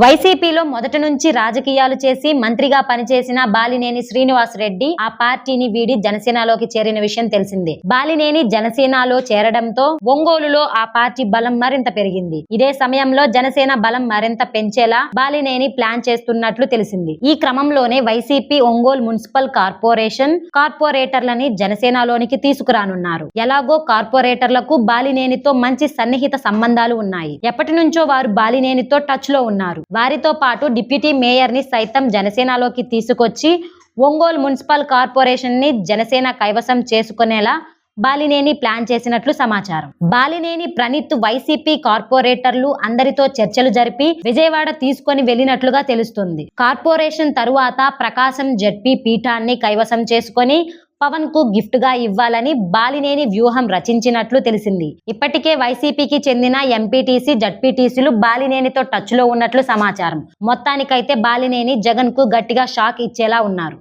వైసీపీలో మొదటి నుంచి రాజకీయాలు చేసి మంత్రిగా పనిచేసిన బాలినేని శ్రీనివాస్ రెడ్డి ఆ పార్టీని వీడి జనసేనలోకి చేరిన విషయం తెలిసిందే. బాలినేని జనసేనలో చేరడంతో ఒంగోలులో ఆ పార్టీ బలం మరింత పెరిగింది. ఇదే సమయంలో జనసేన బలం మరింత పెంచేలా బాలినేని ప్లాన్ చేస్తున్నట్లు తెలిసింది. ఈ క్రమంలోనే వైసీపీ ఒంగోలు మున్సిపల్ కార్పొరేషన్ కార్పొరేటర్లని జనసేనలోనికి తీసుకురానున్నారు. ఎలాగో కార్పొరేటర్లకు బాలినేనితో మంచి సన్నిహిత సంబంధాలు ఉన్నాయి. ఎప్పటి నుంచో వారు బాలినేనితో టచ్లో ఉన్నారు. వారితో పాటు డిప్యూటీ మేయర్ని సైతం జనసేనలోకి తీసుకొచ్చి ఒంగోలు మున్సిపల్ కార్పొరేషన్ని జనసేన కైవసం చేసుకునేలా బాలినేని ప్లాన్ చేసినట్లు సమాచారం. బాలినేని ప్రణీత్ వైసీపీ కార్పొరేటర్లు అందరితో చర్చలు జరిపి విజయవాడ తీసుకొని వెళ్ళినట్లుగా తెలుస్తుంది. కార్పొరేషన్ తరువాత ప్రకాశం జడ్పీ పీఠాన్ని కైవసం చేసుకొని పవన్కు గిఫ్ట్గా ఇవ్వాలని బాలినేని వ్యూహం రచించినట్లు తెలిసింది. ఇప్పటికే వైసీపీకి చెందిన ఎంపీటీసీ జడ్పీటీసీలు బాలినేనితో టచ్లో ఉన్నట్లు సమాచారం. మొత్తానికైతే బాలినేని జగన్కు గట్టిగా షాక్ ఇచ్చేలా ఉన్నారు.